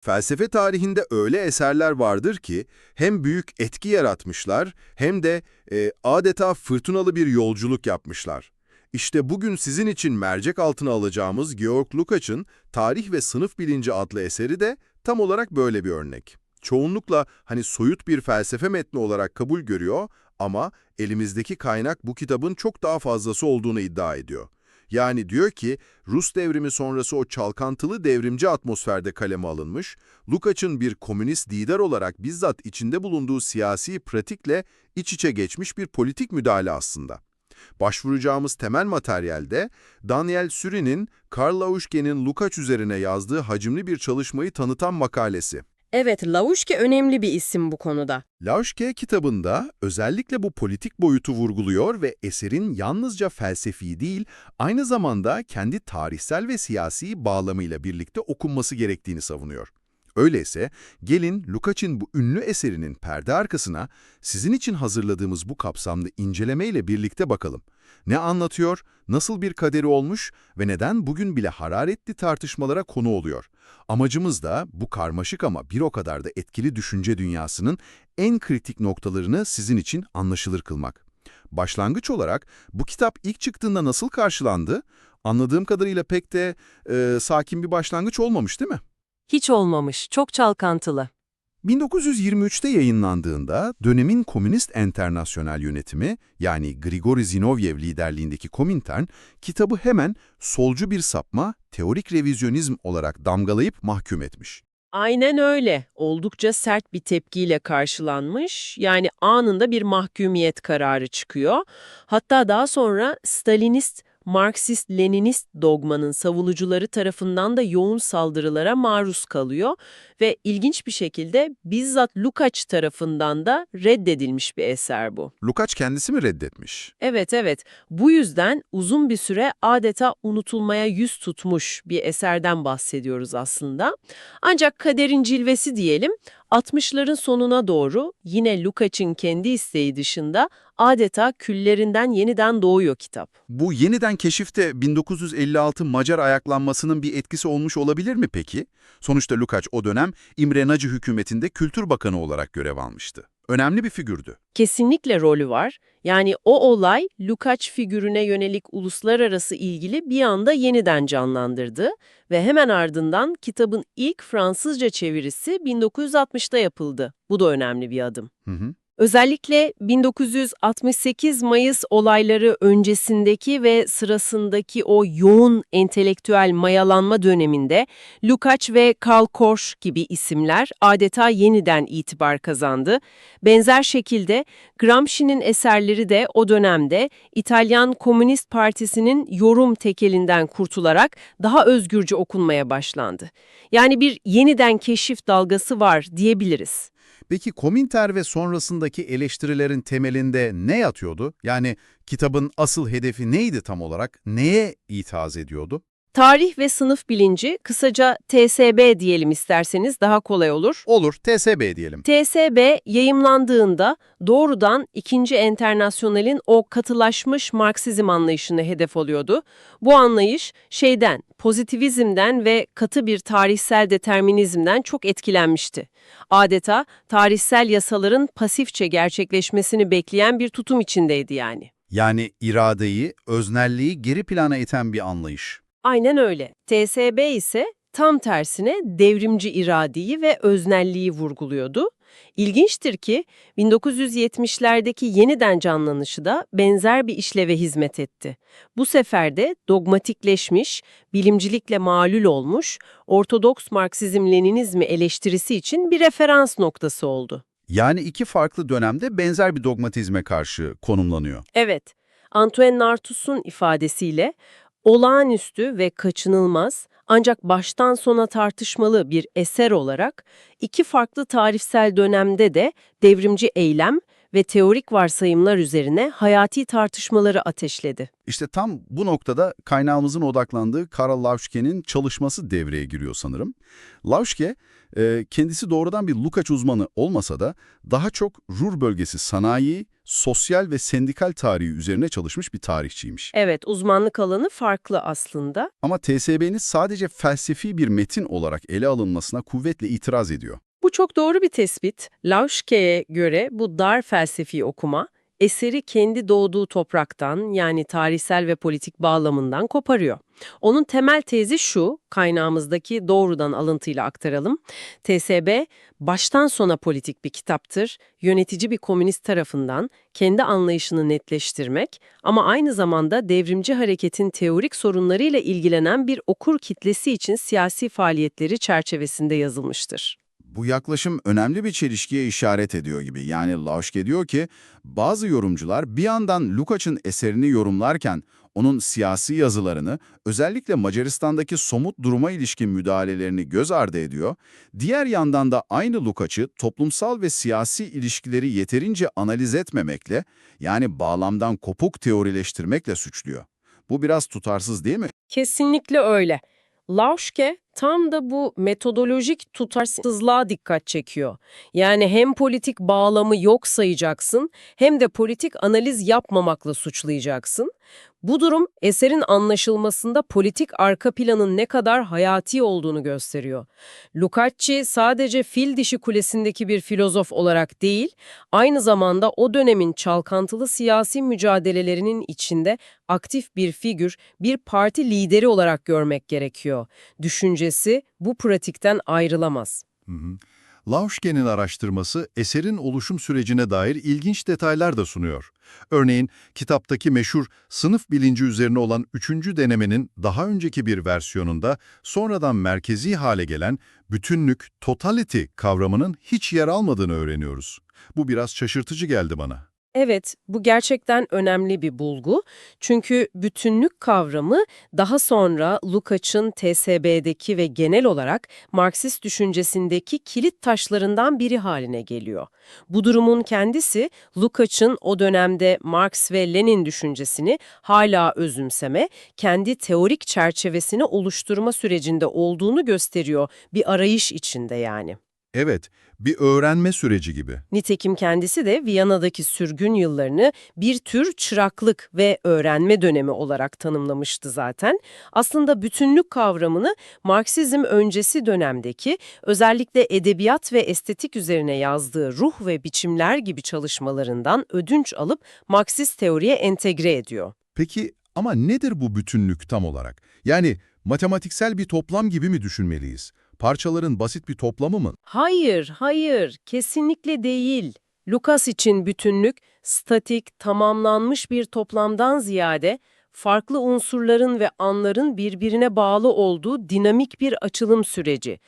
Felsefe tarihinde öyle eserler vardır ki hem büyük etki yaratmışlar hem de e, adeta fırtınalı bir yolculuk yapmışlar. İşte bugün sizin için mercek altına alacağımız Georg Lukács'ın Tarih ve Sınıf Bilinci adlı eseri de tam olarak böyle bir örnek. Çoğunlukla hani soyut bir felsefe metni olarak kabul görüyor ama elimizdeki kaynak bu kitabın çok daha fazlası olduğunu iddia ediyor. Yani diyor ki Rus devrimi sonrası o çalkantılı devrimci atmosferde kaleme alınmış, Lukács'ın bir komünist lider olarak bizzat içinde bulunduğu siyasi pratikle iç içe geçmiş bir politik müdahale aslında. Başvuracağımız temel materyalde Daniel Süri'nin Karl Lauschke'nin Lukács üzerine yazdığı hacimli bir çalışmayı tanıtan makalesi. Evet, Lavuşke önemli bir isim bu konuda. Lauschke kitabında özellikle bu politik boyutu vurguluyor ve eserin yalnızca felsefi değil, aynı zamanda kendi tarihsel ve siyasi bağlamıyla birlikte okunması gerektiğini savunuyor. Öyleyse gelin Lukács'ın bu ünlü eserinin perde arkasına sizin için hazırladığımız bu kapsamlı incelemeyle birlikte bakalım. Ne anlatıyor, nasıl bir kaderi olmuş ve neden bugün bile hararetli tartışmalara konu oluyor? Amacımız da bu karmaşık ama bir o kadar da etkili düşünce dünyasının en kritik noktalarını sizin için anlaşılır kılmak. Başlangıç olarak bu kitap ilk çıktığında nasıl karşılandı? Anladığım kadarıyla pek de e, sakin bir başlangıç olmamış değil mi? Hiç olmamış, çok çalkantılı. 1923'te yayınlandığında dönemin Komünist Enternasyonel yönetimi yani Grigori Zinovyev liderliğindeki Komintern kitabı hemen solcu bir sapma, teorik revizyonizm olarak damgalayıp mahkum etmiş. Aynen öyle. Oldukça sert bir tepkiyle karşılanmış. Yani anında bir mahkumiyet kararı çıkıyor. Hatta daha sonra Stalinist, Marksist-Leninist dogmanın savunucuları tarafından da yoğun saldırılara maruz kalıyor ve ilginç bir şekilde bizzat Lukács tarafından da reddedilmiş bir eser bu. Lukács kendisi mi reddetmiş? Evet evet bu yüzden uzun bir süre adeta unutulmaya yüz tutmuş bir eserden bahsediyoruz aslında. Ancak kaderin cilvesi diyelim 60'ların sonuna doğru yine Lukács'ın kendi isteği dışında adeta küllerinden yeniden doğuyor kitap. Bu yeniden keşifte 1956 Macar ayaklanmasının bir etkisi olmuş olabilir mi peki? Sonuçta Lukács o dönem İmre Nacı hükümetinde Kültür Bakanı olarak görev almıştı. Önemli bir figürdü. Kesinlikle rolü var. Yani o olay Lukács figürüne yönelik uluslararası ilgili bir anda yeniden canlandırdı ve hemen ardından kitabın ilk Fransızca çevirisi 1960'da yapıldı. Bu da önemli bir adım. Hı hı. Özellikle 1968 Mayıs olayları öncesindeki ve sırasındaki o yoğun entelektüel mayalanma döneminde Lukács ve Karl Korsch gibi isimler adeta yeniden itibar kazandı. Benzer şekilde Gramsci'nin eserleri de o dönemde İtalyan Komünist Partisi'nin yorum tekelinden kurtularak daha özgürce okunmaya başlandı. Yani bir yeniden keşif dalgası var diyebiliriz. Peki Kominter ve sonrasındaki eleştirilerin temelinde ne yatıyordu? Yani kitabın asıl hedefi neydi tam olarak? Neye itiraz ediyordu? Tarih ve sınıf bilinci, kısaca TSB diyelim isterseniz daha kolay olur. Olur, TSB diyelim. TSB yayımlandığında doğrudan ikinci enternasyonelin o katılaşmış Marksizm anlayışını hedef alıyordu. Bu anlayış şeyden, pozitivizmden ve katı bir tarihsel determinizmden çok etkilenmişti. Adeta tarihsel yasaların pasifçe gerçekleşmesini bekleyen bir tutum içindeydi yani. Yani iradeyi, öznelliği geri plana iten bir anlayış. Aynen öyle. TSB ise tam tersine devrimci iradeyi ve öznelliği vurguluyordu. İlginçtir ki 1970'lerdeki yeniden canlanışı da benzer bir işleve hizmet etti. Bu sefer de dogmatikleşmiş, bilimcilikle malul olmuş, Ortodoks Marksizm-Leninizmi eleştirisi için bir referans noktası oldu. Yani iki farklı dönemde benzer bir dogmatizme karşı konumlanıyor. Evet, Antoine Nartus'un ifadesiyle olağanüstü ve kaçınılmaz ancak baştan sona tartışmalı bir eser olarak iki farklı tarihsel dönemde de devrimci eylem ve teorik varsayımlar üzerine hayati tartışmaları ateşledi. İşte tam bu noktada kaynağımızın odaklandığı Karl Lauschke'nin çalışması devreye giriyor sanırım. Lauschke, e, kendisi doğrudan bir Lukács uzmanı olmasa da daha çok Ruhr bölgesi sanayi, sosyal ve sendikal tarihi üzerine çalışmış bir tarihçiymiş. Evet, uzmanlık alanı farklı aslında. Ama TSB'nin sadece felsefi bir metin olarak ele alınmasına kuvvetle itiraz ediyor. Bu çok doğru bir tespit. Lauschke'ye göre bu dar felsefi okuma, eseri kendi doğduğu topraktan yani tarihsel ve politik bağlamından koparıyor. Onun temel tezi şu, kaynağımızdaki doğrudan alıntıyla aktaralım. TSB, baştan sona politik bir kitaptır, yönetici bir komünist tarafından kendi anlayışını netleştirmek ama aynı zamanda devrimci hareketin teorik sorunlarıyla ilgilenen bir okur kitlesi için siyasi faaliyetleri çerçevesinde yazılmıştır. Bu yaklaşım önemli bir çelişkiye işaret ediyor gibi. Yani Lauschke diyor ki, bazı yorumcular bir yandan Lukács'ın eserini yorumlarken onun siyasi yazılarını, özellikle Macaristan'daki somut duruma ilişkin müdahalelerini göz ardı ediyor. Diğer yandan da aynı Lukács'ı toplumsal ve siyasi ilişkileri yeterince analiz etmemekle, yani bağlamdan kopuk teorileştirmekle suçluyor. Bu biraz tutarsız değil mi? Kesinlikle öyle. Lauschke tam da bu metodolojik tutarsızlığa dikkat çekiyor. Yani hem politik bağlamı yok sayacaksın hem de politik analiz yapmamakla suçlayacaksın. Bu durum eserin anlaşılmasında politik arka planın ne kadar hayati olduğunu gösteriyor. Lukács sadece fil dişi kulesindeki bir filozof olarak değil, aynı zamanda o dönemin çalkantılı siyasi mücadelelerinin içinde aktif bir figür, bir parti lideri olarak görmek gerekiyor. Düşüncesi bu pratikten ayrılamaz. Hı araştırması eserin oluşum sürecine dair ilginç detaylar da sunuyor. Örneğin kitaptaki meşhur sınıf bilinci üzerine olan üçüncü denemenin daha önceki bir versiyonunda sonradan merkezi hale gelen bütünlük, totality kavramının hiç yer almadığını öğreniyoruz. Bu biraz şaşırtıcı geldi bana. Evet, bu gerçekten önemli bir bulgu. Çünkü bütünlük kavramı daha sonra Lukács'ın TSB'deki ve genel olarak Marksist düşüncesindeki kilit taşlarından biri haline geliyor. Bu durumun kendisi Lukács'ın o dönemde Marx ve Lenin düşüncesini hala özümseme, kendi teorik çerçevesini oluşturma sürecinde olduğunu gösteriyor. Bir arayış içinde yani. Evet, bir öğrenme süreci gibi. Nitekim kendisi de Viyana'daki sürgün yıllarını bir tür çıraklık ve öğrenme dönemi olarak tanımlamıştı zaten. Aslında bütünlük kavramını Marksizm öncesi dönemdeki özellikle edebiyat ve estetik üzerine yazdığı ruh ve biçimler gibi çalışmalarından ödünç alıp Marksist teoriye entegre ediyor. Peki ama nedir bu bütünlük tam olarak? Yani matematiksel bir toplam gibi mi düşünmeliyiz? Parçaların basit bir toplamı mı? Hayır, hayır, kesinlikle değil. Lucas için bütünlük, statik, tamamlanmış bir toplamdan ziyade farklı unsurların ve anların birbirine bağlı olduğu dinamik bir açılım süreci.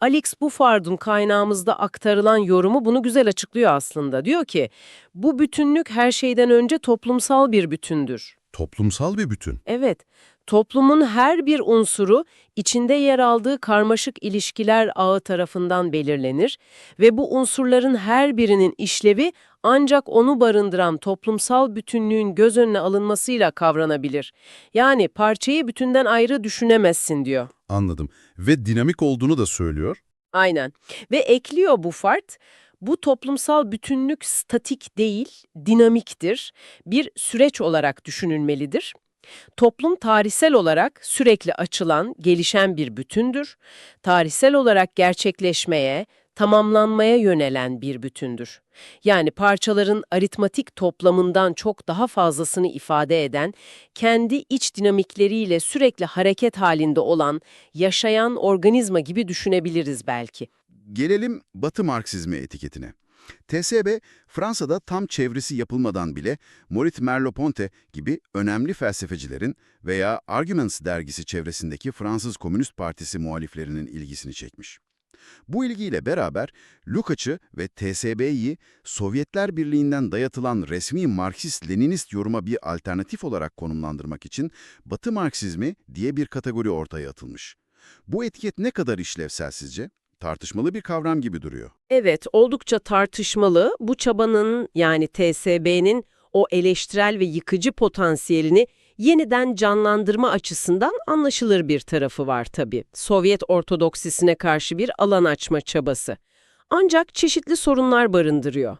Alex Buffard'un kaynağımızda aktarılan yorumu bunu güzel açıklıyor aslında. Diyor ki, bu bütünlük her şeyden önce toplumsal bir bütündür. Toplumsal bir bütün. Evet, toplumun her bir unsuru içinde yer aldığı karmaşık ilişkiler ağı tarafından belirlenir ve bu unsurların her birinin işlevi ancak onu barındıran toplumsal bütünlüğün göz önüne alınmasıyla kavranabilir. Yani parçayı bütünden ayrı düşünemezsin diyor. Anladım. Ve dinamik olduğunu da söylüyor. Aynen. Ve ekliyor bu fart, bu toplumsal bütünlük statik değil, dinamiktir. Bir süreç olarak düşünülmelidir. Toplum tarihsel olarak sürekli açılan, gelişen bir bütündür. Tarihsel olarak gerçekleşmeye, tamamlanmaya yönelen bir bütündür. Yani parçaların aritmatik toplamından çok daha fazlasını ifade eden, kendi iç dinamikleriyle sürekli hareket halinde olan, yaşayan organizma gibi düşünebiliriz belki. Gelelim Batı Marksizmi etiketine. TSB, Fransa'da tam çevresi yapılmadan bile Maurice Merleau-Ponty gibi önemli felsefecilerin veya Arguments dergisi çevresindeki Fransız Komünist Partisi muhaliflerinin ilgisini çekmiş. Bu ilgiyle beraber Lukács'ı ve TSB'yi Sovyetler Birliği'nden dayatılan resmi Marksist-Leninist yoruma bir alternatif olarak konumlandırmak için Batı Marksizmi diye bir kategori ortaya atılmış. Bu etiket ne kadar işlevsel sizce? Tartışmalı bir kavram gibi duruyor. Evet, oldukça tartışmalı. Bu çabanın yani TSB'nin o eleştirel ve yıkıcı potansiyelini yeniden canlandırma açısından anlaşılır bir tarafı var tabii. Sovyet Ortodoksisine karşı bir alan açma çabası. Ancak çeşitli sorunlar barındırıyor.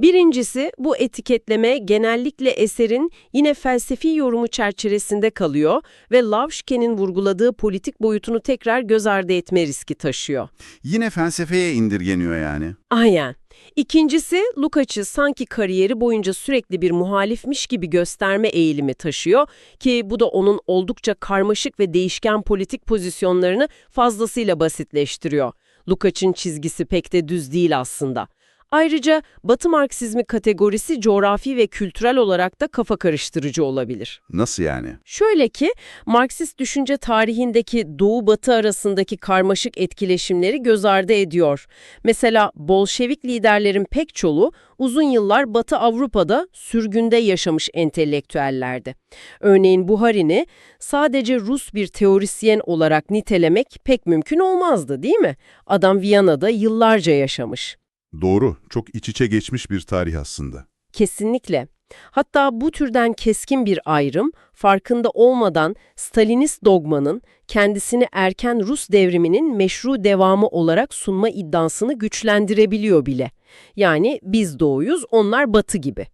Birincisi bu etiketleme genellikle eserin yine felsefi yorumu çerçevesinde kalıyor ve Lavşke'nin vurguladığı politik boyutunu tekrar göz ardı etme riski taşıyor. Yine felsefeye indirgeniyor yani. Aynen. İkincisi, Lukács'ı sanki kariyeri boyunca sürekli bir muhalifmiş gibi gösterme eğilimi taşıyor ki bu da onun oldukça karmaşık ve değişken politik pozisyonlarını fazlasıyla basitleştiriyor. Lukács'ın çizgisi pek de düz değil aslında. Ayrıca Batı Marksizmi kategorisi coğrafi ve kültürel olarak da kafa karıştırıcı olabilir. Nasıl yani? Şöyle ki, Marksist düşünce tarihindeki Doğu-Batı arasındaki karmaşık etkileşimleri göz ardı ediyor. Mesela Bolşevik liderlerin pek çoğu uzun yıllar Batı Avrupa'da sürgünde yaşamış entelektüellerdi. Örneğin Buharin'i sadece Rus bir teorisyen olarak nitelemek pek mümkün olmazdı değil mi? Adam Viyana'da yıllarca yaşamış. Doğru, çok iç içe geçmiş bir tarih aslında. Kesinlikle. Hatta bu türden keskin bir ayrım, farkında olmadan Stalinist dogmanın kendisini erken Rus devriminin meşru devamı olarak sunma iddiasını güçlendirebiliyor bile. Yani biz doğuyuz, onlar batı gibi.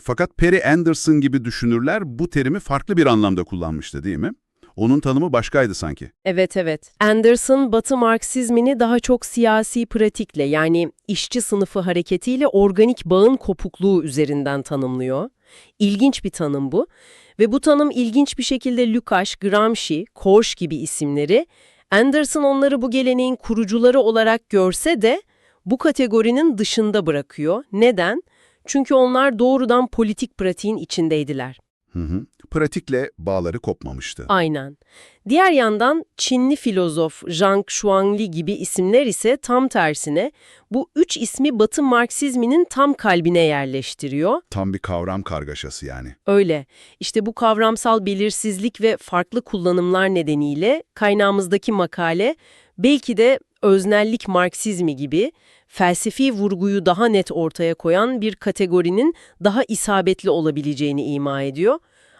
Fakat Perry Anderson gibi düşünürler bu terimi farklı bir anlamda kullanmıştı değil mi? Onun tanımı başkaydı sanki. Evet evet. Anderson Batı Marksizmini daha çok siyasi pratikle yani işçi sınıfı hareketiyle organik bağın kopukluğu üzerinden tanımlıyor. İlginç bir tanım bu. Ve bu tanım ilginç bir şekilde Lukács, Gramsci, Korsch gibi isimleri, Anderson onları bu geleneğin kurucuları olarak görse de bu kategorinin dışında bırakıyor. Neden? Çünkü onlar doğrudan politik pratiğin içindeydiler. Hı hı. Pratikle bağları kopmamıştı. Aynen. Diğer yandan Çinli filozof Zhang Xuangli gibi isimler ise tam tersine bu üç ismi Batı Marksizminin tam kalbine yerleştiriyor. Tam bir kavram kargaşası yani. Öyle. İşte bu kavramsal belirsizlik ve farklı kullanımlar nedeniyle kaynağımızdaki makale belki de öznellik Marksizmi gibi felsefi vurguyu daha net ortaya koyan bir kategorinin daha isabetli olabileceğini ima ediyor.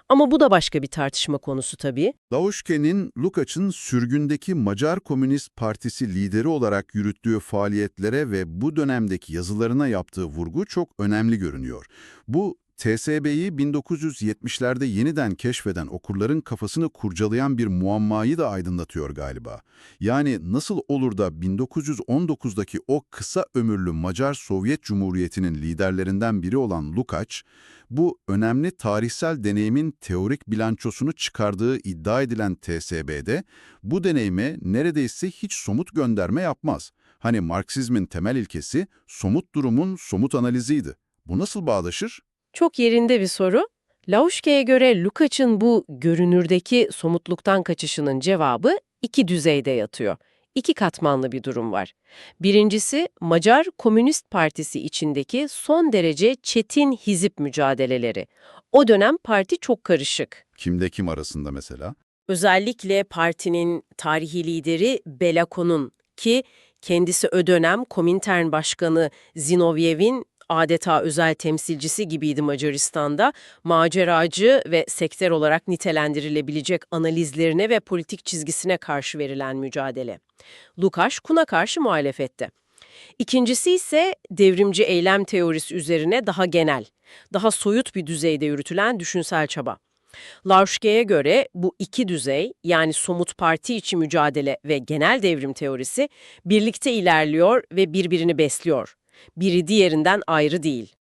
Ama bu da başka bir tartışma konusu tabii. Lauschke'nin Lukács'ın sürgündeki Macar Komünist Partisi lideri olarak yürüttüğü faaliyetlere ve bu dönemdeki yazılarına yaptığı vurgu çok önemli görünüyor. Bu, TSB'yi 1970'lerde yeniden keşfeden okurların kafasını kurcalayan bir muammayı da aydınlatıyor galiba. Yani nasıl olur da 1919'daki o kısa ömürlü Macar Sovyet Cumhuriyeti'nin liderlerinden biri olan Lukács, bu önemli tarihsel deneyimin teorik bilançosunu çıkardığı iddia edilen TSB'de bu deneyime neredeyse hiç somut gönderme yapmaz. Hani Marksizmin temel ilkesi somut durumun somut analiziydi. Bu nasıl bağdaşır? Çok yerinde bir soru. Lauschke'ye göre Lukács'ın bu görünürdeki somutluktan kaçışının cevabı iki düzeyde yatıyor. İki katmanlı bir durum var. Birincisi Macar Komünist Partisi içindeki son derece çetin hizip mücadeleleri. O dönem parti çok karışık. Kimde kim arasında mesela? Özellikle partinin tarihi lideri Belakon'un ki kendisi o dönem Komintern Başkanı Zinovyev'in adeta özel temsilcisi gibiydi Macaristan'da, maceracı ve sektör olarak nitelendirilebilecek analizlerine ve politik çizgisine karşı verilen mücadele. Lukács Kun'a karşı muhalefette. İkincisi ise devrimci eylem teorisi üzerine daha genel, daha soyut bir düzeyde yürütülen düşünsel çaba. Lauschke'ye göre bu iki düzey yani somut parti içi mücadele ve genel devrim teorisi birlikte ilerliyor ve birbirini besliyor. Biri diğerinden ayrı değil.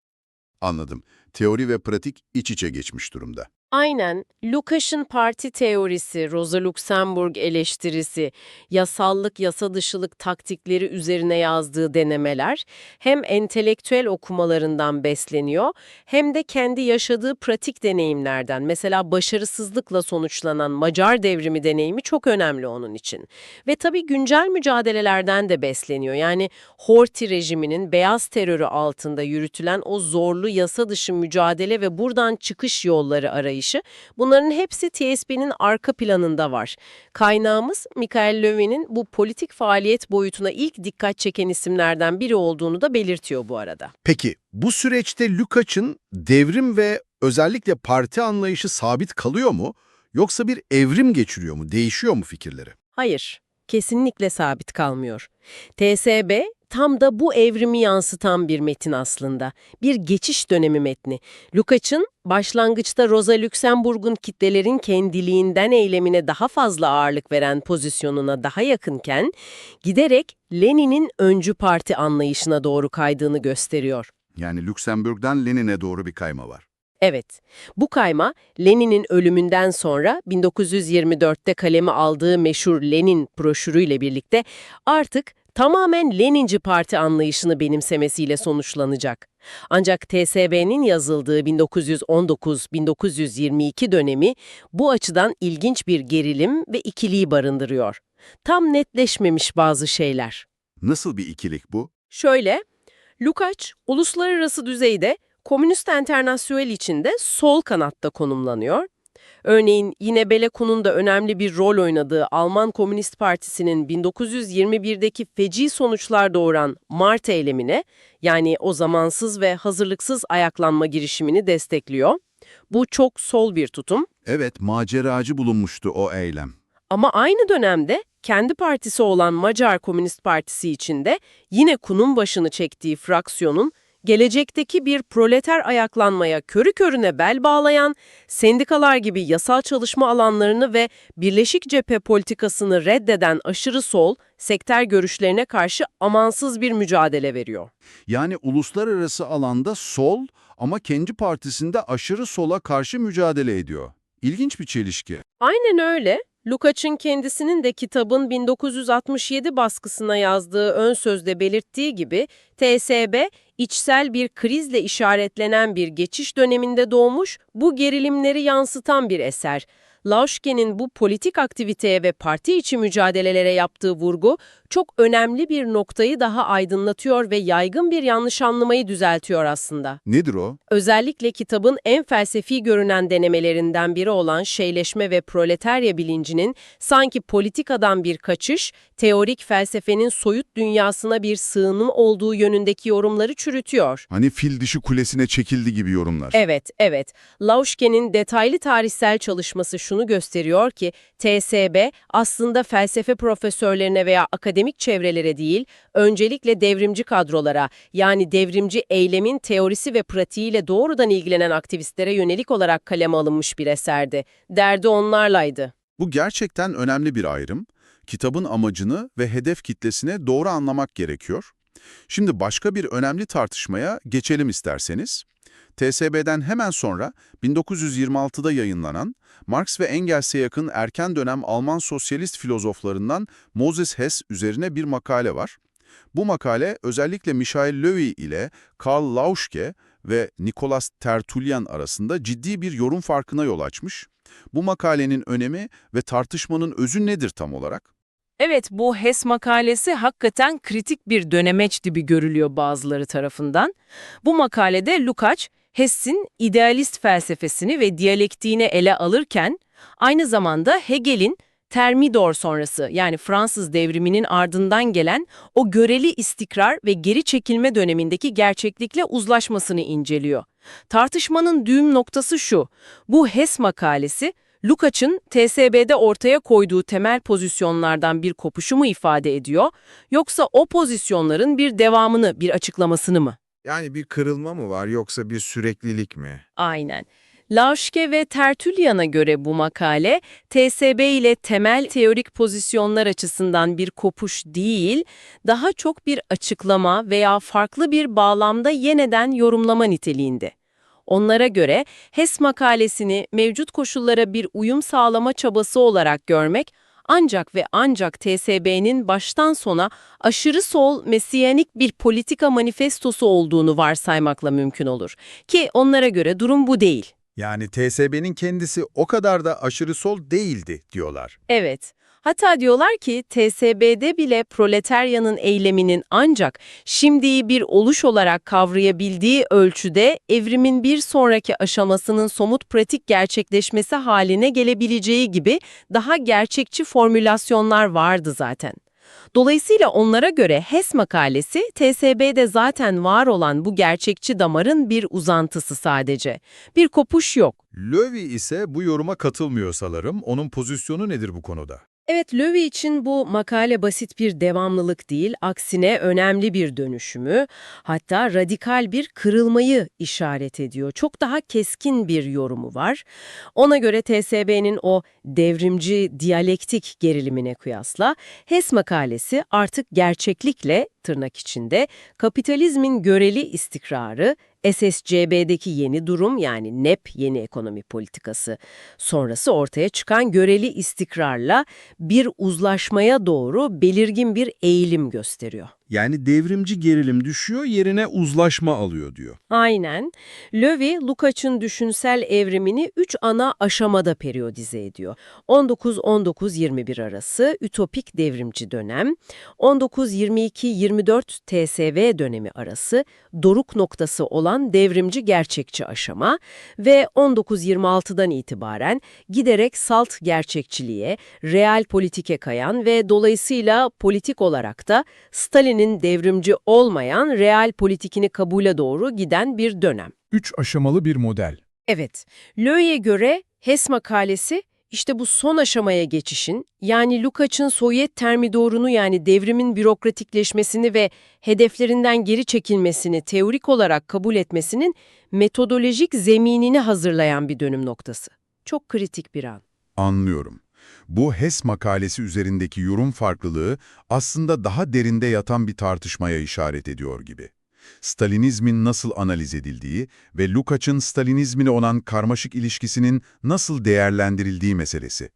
Anladım. Teori ve pratik iç içe geçmiş durumda. Aynen. Lukács'ın parti teorisi, Rosa Luxemburg eleştirisi, yasallık, yasa dışılık taktikleri üzerine yazdığı denemeler hem entelektüel okumalarından besleniyor hem de kendi yaşadığı pratik deneyimlerden. Mesela başarısızlıkla sonuçlanan Macar devrimi deneyimi çok önemli onun için. Ve tabii güncel mücadelelerden de besleniyor. Yani Horthy rejiminin beyaz terörü altında yürütülen o zorlu yasa dışı mücadele ve buradan çıkış yolları arayışı Bunların hepsi TSB'nin arka planında var. Kaynağımız Michael Levin'in bu politik faaliyet boyutuna ilk dikkat çeken isimlerden biri olduğunu da belirtiyor bu arada. Peki bu süreçte Lukács'ın devrim ve özellikle parti anlayışı sabit kalıyor mu? Yoksa bir evrim geçiriyor mu, değişiyor mu fikirleri? Hayır, kesinlikle sabit kalmıyor. TSB tam da bu evrimi yansıtan bir metin aslında. Bir geçiş dönemi metni. Lukács'ın başlangıçta Rosa Luxemburg'un kitlelerin kendiliğinden eylemine daha fazla ağırlık veren pozisyonuna daha yakınken, giderek Lenin'in öncü parti anlayışına doğru kaydığını gösteriyor. Yani Lüksemburg'dan Lenin'e doğru bir kayma var. Evet, bu kayma Lenin'in ölümünden sonra 1924'te kaleme aldığı meşhur Lenin broşürüyle birlikte artık tamamen Leninci parti anlayışını benimsemesiyle sonuçlanacak. Ancak TSB'nin yazıldığı 1919-1922 dönemi bu açıdan ilginç bir gerilim ve ikiliği barındırıyor. Tam netleşmemiş bazı şeyler. Nasıl bir ikilik bu? Şöyle, Lukács uluslararası düzeyde Komünist Enternasyonel içinde sol kanatta konumlanıyor. Örneğin yine Belekun'un da önemli bir rol oynadığı Alman Komünist Partisi'nin 1921'deki feci sonuçlar doğuran Mart eylemine, yani o zamansız ve hazırlıksız ayaklanma girişimini destekliyor. Bu çok sol bir tutum. Evet, maceracı bulunmuştu o eylem. Ama aynı dönemde kendi partisi olan Macar Komünist Partisi içinde yine Kun'un başını çektiği fraksiyonun gelecekteki bir proleter ayaklanmaya körü körüne bel bağlayan, sendikalar gibi yasal çalışma alanlarını ve birleşik cephe politikasını reddeden aşırı sol, sektör görüşlerine karşı amansız bir mücadele veriyor. Yani uluslararası alanda sol ama kendi partisinde aşırı sola karşı mücadele ediyor. İlginç bir çelişki. Aynen öyle. Lukács'ın kendisinin de kitabın 1967 baskısına yazdığı ön sözde belirttiği gibi TSB içsel bir krizle işaretlenen bir geçiş döneminde doğmuş, bu gerilimleri yansıtan bir eser. Lauschke'nin bu politik aktiviteye ve parti içi mücadelelere yaptığı vurgu çok önemli bir noktayı daha aydınlatıyor ve yaygın bir yanlış anlamayı düzeltiyor aslında. Nedir o? Özellikle kitabın en felsefi görünen denemelerinden biri olan şeyleşme ve proletarya bilincinin sanki politikadan bir kaçış, teorik felsefenin soyut dünyasına bir sığınım olduğu yönündeki yorumları çürütüyor. Hani fil dişi kulesine çekildi gibi yorumlar. Evet, evet. Lauschke'nin detaylı tarihsel çalışması şunu gösteriyor ki TSB aslında felsefe profesörlerine veya akademik çevrelere değil, öncelikle devrimci kadrolara yani devrimci eylemin teorisi ve pratiğiyle doğrudan ilgilenen aktivistlere yönelik olarak kaleme alınmış bir eserdi. Derdi onlarlaydı. Bu gerçekten önemli bir ayrım. Kitabın amacını ve hedef kitlesine doğru anlamak gerekiyor. Şimdi başka bir önemli tartışmaya geçelim isterseniz. TSB'den hemen sonra 1926'da yayınlanan Marx ve Engels'e yakın erken dönem Alman sosyalist filozoflarından Moses Hess üzerine bir makale var. Bu makale özellikle Michael Levy ile Karl Lauschke ve Nicolas Tertullian arasında ciddi bir yorum farkına yol açmış. Bu makalenin önemi ve tartışmanın özü nedir tam olarak? Evet, bu HES makalesi hakikaten kritik bir dönemeç gibi görülüyor bazıları tarafından. Bu makalede Lukács, Hess'in idealist felsefesini ve diyalektiğini ele alırken, aynı zamanda Hegel'in Termidor sonrası yani Fransız devriminin ardından gelen o göreli istikrar ve geri çekilme dönemindeki gerçeklikle uzlaşmasını inceliyor. Tartışmanın düğüm noktası şu, bu HES makalesi, Lukács'ın TSB'de ortaya koyduğu temel pozisyonlardan bir kopuşu mu ifade ediyor, yoksa o pozisyonların bir devamını, bir açıklamasını mı? Yani bir kırılma mı var yoksa bir süreklilik mi? Aynen. Lauschke ve Tertullian'a göre bu makale, TSB ile temel teorik pozisyonlar açısından bir kopuş değil, daha çok bir açıklama veya farklı bir bağlamda yeniden yorumlama niteliğinde. Onlara göre HES makalesini mevcut koşullara bir uyum sağlama çabası olarak görmek, ancak ve ancak TSB'nin baştan sona aşırı sol mesiyanik bir politika manifestosu olduğunu varsaymakla mümkün olur. Ki onlara göre durum bu değil. Yani TSB'nin kendisi o kadar da aşırı sol değildi diyorlar. Evet. Hatta diyorlar ki TSB'de bile proletaryanın eyleminin ancak şimdiyi bir oluş olarak kavrayabildiği ölçüde evrimin bir sonraki aşamasının somut pratik gerçekleşmesi haline gelebileceği gibi daha gerçekçi formülasyonlar vardı zaten. Dolayısıyla onlara göre HES makalesi TSB'de zaten var olan bu gerçekçi damarın bir uzantısı sadece. Bir kopuş yok. Löwy ise bu yoruma katılmıyor sanırım. Onun pozisyonu nedir bu konuda? Evet, Löwy için bu makale basit bir devamlılık değil, aksine önemli bir dönüşümü, hatta radikal bir kırılmayı işaret ediyor. Çok daha keskin bir yorumu var. Ona göre TSB'nin o devrimci diyalektik gerilimine kıyasla HES makalesi artık gerçeklikle tırnak içinde kapitalizmin göreli istikrarı, SSCB'deki yeni durum yani NEP yeni ekonomi politikası sonrası ortaya çıkan göreli istikrarla bir uzlaşmaya doğru belirgin bir eğilim gösteriyor. Yani devrimci gerilim düşüyor, yerine uzlaşma alıyor diyor. Aynen. Löwy, Lukács'ın düşünsel evrimini üç ana aşamada periyodize ediyor. 19-19-21 arası ütopik devrimci dönem, 19-22-24 TSV dönemi arası doruk noktası olan devrimci gerçekçi aşama ve 19-26'dan itibaren giderek salt gerçekçiliğe, real politike kayan ve dolayısıyla politik olarak da Stalin'in devrimci olmayan real politikini kabule doğru giden bir dönem. Üç aşamalı bir model. Evet, Löwy'e göre HES makalesi işte bu son aşamaya geçişin, yani Lukács'ın Sovyet termidorunu yani devrimin bürokratikleşmesini ve hedeflerinden geri çekilmesini teorik olarak kabul etmesinin metodolojik zeminini hazırlayan bir dönüm noktası. Çok kritik bir an. Anlıyorum. Bu HES makalesi üzerindeki yorum farklılığı aslında daha derinde yatan bir tartışmaya işaret ediyor gibi. Stalinizmin nasıl analiz edildiği ve Lukács'ın Stalinizmle olan karmaşık ilişkisinin nasıl değerlendirildiği meselesi.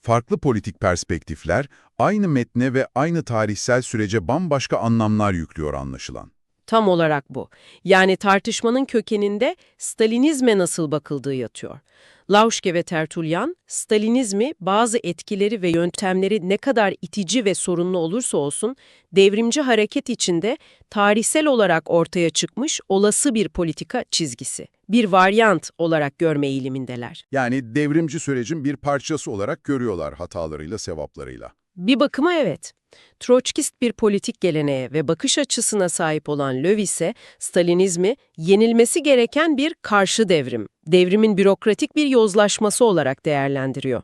Farklı politik perspektifler aynı metne ve aynı tarihsel sürece bambaşka anlamlar yüklüyor anlaşılan. Tam olarak bu. Yani tartışmanın kökeninde Stalinizme nasıl bakıldığı yatıyor. Lauschke ve Tertullian, Stalinizmi bazı etkileri ve yöntemleri ne kadar itici ve sorunlu olursa olsun, devrimci hareket içinde tarihsel olarak ortaya çıkmış olası bir politika çizgisi, bir varyant olarak görme eğilimindeler. Yani devrimci sürecin bir parçası olarak görüyorlar hatalarıyla, sevaplarıyla. Bir bakıma evet. Troçkist bir politik geleneğe ve bakış açısına sahip olan Löw ise Stalinizmi yenilmesi gereken bir karşı devrim, devrimin bürokratik bir yozlaşması olarak değerlendiriyor.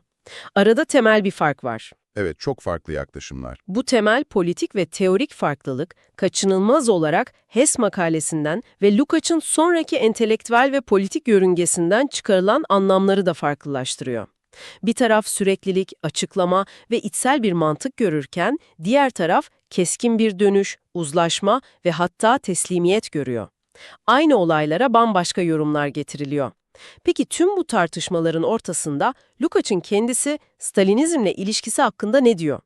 Arada temel bir fark var. Evet, çok farklı yaklaşımlar. Bu temel politik ve teorik farklılık kaçınılmaz olarak HES makalesinden ve Lukács'ın sonraki entelektüel ve politik yörüngesinden çıkarılan anlamları da farklılaştırıyor. Bir taraf süreklilik, açıklama ve içsel bir mantık görürken, diğer taraf keskin bir dönüş, uzlaşma ve hatta teslimiyet görüyor. Aynı olaylara bambaşka yorumlar getiriliyor. Peki tüm bu tartışmaların ortasında Lukács'ın kendisi Stalinizmle ilişkisi hakkında ne diyor?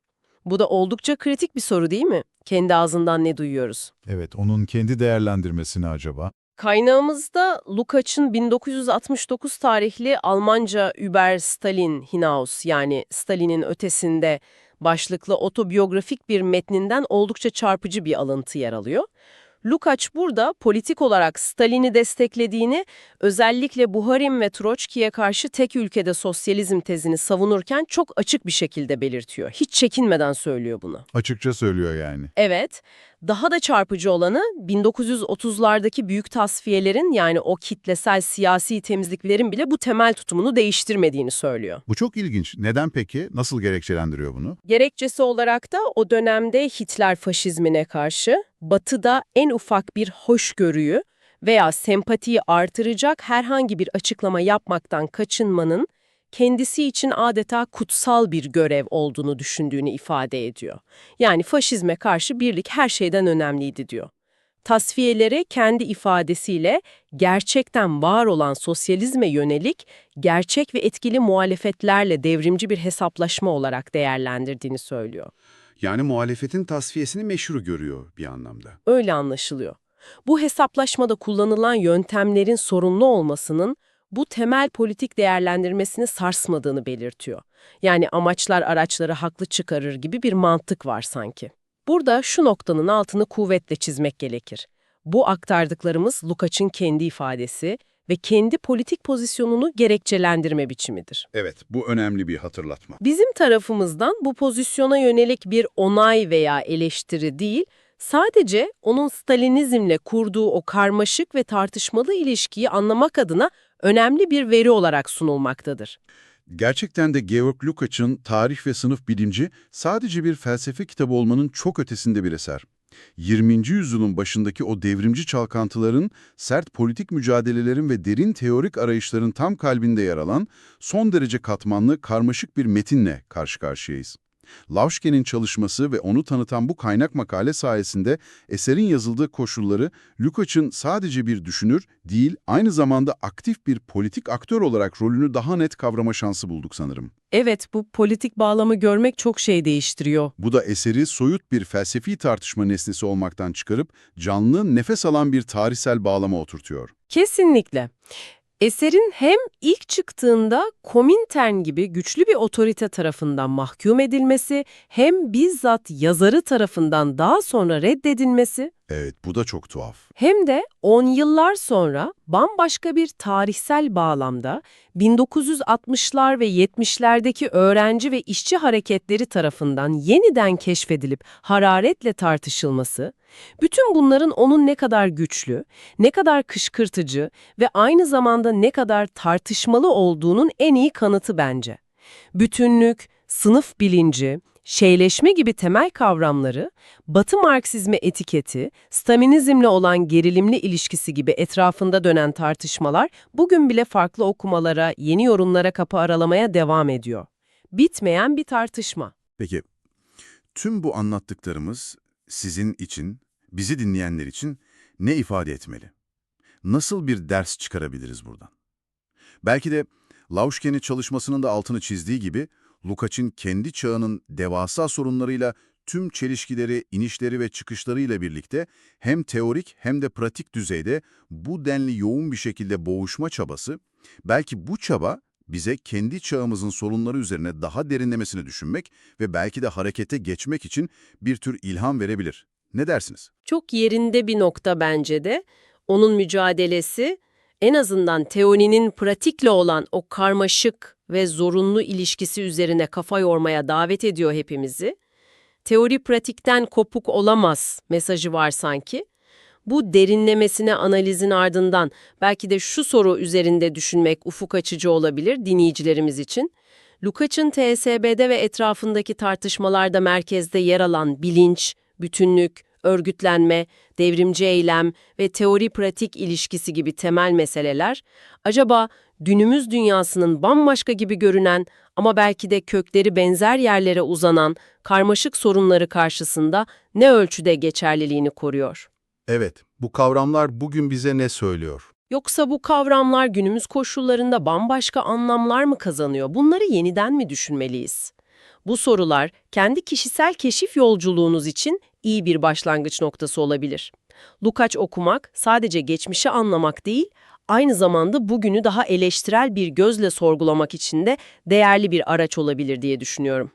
Bu da oldukça kritik bir soru değil mi? Kendi ağzından ne duyuyoruz? Evet, onun kendi değerlendirmesini acaba? Kaynağımızda Lukács'ın 1969 tarihli Almanca Über Stalin hinaus yani Stalin'in ötesinde başlıklı otobiyografik bir metninden oldukça çarpıcı bir alıntı yer alıyor. Lukács burada politik olarak Stalin'i desteklediğini, özellikle Buharin ve Troçki'ye karşı tek ülkede sosyalizm tezini savunurken çok açık bir şekilde belirtiyor. Hiç çekinmeden söylüyor bunu. Açıkça söylüyor yani. Evet, daha da çarpıcı olanı 1930'lardaki büyük tasfiyelerin yani o kitlesel siyasi temizliklerin bile bu temel tutumunu değiştirmediğini söylüyor. Bu çok ilginç. Neden peki? Nasıl gerekçelendiriyor bunu? Gerekçesi olarak da o dönemde Hitler faşizmine karşı Batı'da en ufak bir hoşgörüyü veya sempatiyi artıracak herhangi bir açıklama yapmaktan kaçınmanın kendisi için adeta kutsal bir görev olduğunu düşündüğünü ifade ediyor. Yani faşizme karşı birlik her şeyden önemliydi diyor. Tasfiyeleri kendi ifadesiyle gerçekten var olan sosyalizme yönelik gerçek ve etkili muhalefetlerle devrimci bir hesaplaşma olarak değerlendirdiğini söylüyor. Yani muhalefetin tasfiyesini meşru görüyor bir anlamda. Öyle anlaşılıyor. Bu hesaplaşmada kullanılan yöntemlerin sorunlu olmasının bu temel politik değerlendirmesini sarsmadığını belirtiyor. Yani amaçlar araçları haklı çıkarır gibi bir mantık var sanki. Burada şu noktanın altını kuvvetle çizmek gerekir. Bu aktardıklarımız Lukács'ın kendi ifadesi ve kendi politik pozisyonunu gerekçelendirme biçimidir. Evet, bu önemli bir hatırlatma. Bizim tarafımızdan bu pozisyona yönelik bir onay veya eleştiri değil, sadece onun Stalinizmle kurduğu o karmaşık ve tartışmalı ilişkiyi anlamak adına önemli bir veri olarak sunulmaktadır. Gerçekten de Georg Lukács'ın Tarih ve Sınıf Bilinci sadece bir felsefe kitabı olmanın çok ötesinde bir eser. 20. yüzyılın başındaki o devrimci çalkantıların, sert politik mücadelelerin ve derin teorik arayışların tam kalbinde yer alan son derece katmanlı, karmaşık bir metinle karşı karşıyayız. Lauschke'nin çalışması ve onu tanıtan bu kaynak makale sayesinde eserin yazıldığı koşulları Lukács'ın sadece bir düşünür değil, aynı zamanda aktif bir politik aktör olarak rolünü daha net kavrama şansı bulduk sanırım. Evet, bu politik bağlamı görmek çok şey değiştiriyor. Bu da eseri soyut bir felsefi tartışma nesnesi olmaktan çıkarıp canlı, nefes alan bir tarihsel bağlama oturtuyor. Kesinlikle. Eserin hem ilk çıktığında Komintern gibi güçlü bir otorite tarafından mahkum edilmesi hem bizzat yazarı tarafından daha sonra reddedilmesi Evet, bu da çok tuhaf. hem de 10 yıllar sonra bambaşka bir tarihsel bağlamda 1960'lar ve 70'lerdeki öğrenci ve işçi hareketleri tarafından yeniden keşfedilip hararetle tartışılması, bütün bunların onun ne kadar güçlü, ne kadar kışkırtıcı ve aynı zamanda ne kadar tartışmalı olduğunun en iyi kanıtı bence. Bütünlük, sınıf bilinci, şeyleşme gibi temel kavramları, Batı Marksizmi etiketi, Stalinizmle olan gerilimli ilişkisi gibi etrafında dönen tartışmalar bugün bile farklı okumalara, yeni yorumlara kapı aralamaya devam ediyor. Bitmeyen bir tartışma. Peki, tüm bu anlattıklarımız sizin için, bizi dinleyenler için ne ifade etmeli? Nasıl bir ders çıkarabiliriz buradan? Belki de Lauschke'nin çalışmasının da altını çizdiği gibi, Lukács'ın kendi çağının devasa sorunlarıyla tüm çelişkileri, inişleri ve çıkışlarıyla birlikte hem teorik hem de pratik düzeyde bu denli yoğun bir şekilde boğuşma çabası, belki bu çaba bize kendi çağımızın sorunları üzerine daha derinlemesine düşünmek ve belki de harekete geçmek için bir tür ilham verebilir. Ne dersiniz? Çok yerinde bir nokta bence de. Onun mücadelesi en azından teorinin pratikle olan o karmaşık ve zorunlu ilişkisi üzerine kafa yormaya davet ediyor hepimizi. Teori pratikten kopuk olamaz mesajı var sanki. Bu derinlemesine analizin ardından belki de şu soru üzerinde düşünmek ufuk açıcı olabilir dinleyicilerimiz için. Lukács'ın TSB'de ve etrafındaki tartışmalarda merkezde yer alan bilinç, bütünlük, örgütlenme, devrimci eylem ve teori-pratik ilişkisi gibi temel meseleler, acaba günümüz dünyasının bambaşka gibi görünen ama belki de kökleri benzer yerlere uzanan karmaşık sorunları karşısında ne ölçüde geçerliliğini koruyor? Evet, bu kavramlar bugün bize ne söylüyor? Yoksa bu kavramlar günümüz koşullarında bambaşka anlamlar mı kazanıyor? Bunları yeniden mi düşünmeliyiz? Bu sorular kendi kişisel keşif yolculuğunuz için iyi bir başlangıç noktası olabilir. Lukács okumak sadece geçmişi anlamak değil, aynı zamanda bugünü daha eleştirel bir gözle sorgulamak için de değerli bir araç olabilir diye düşünüyorum.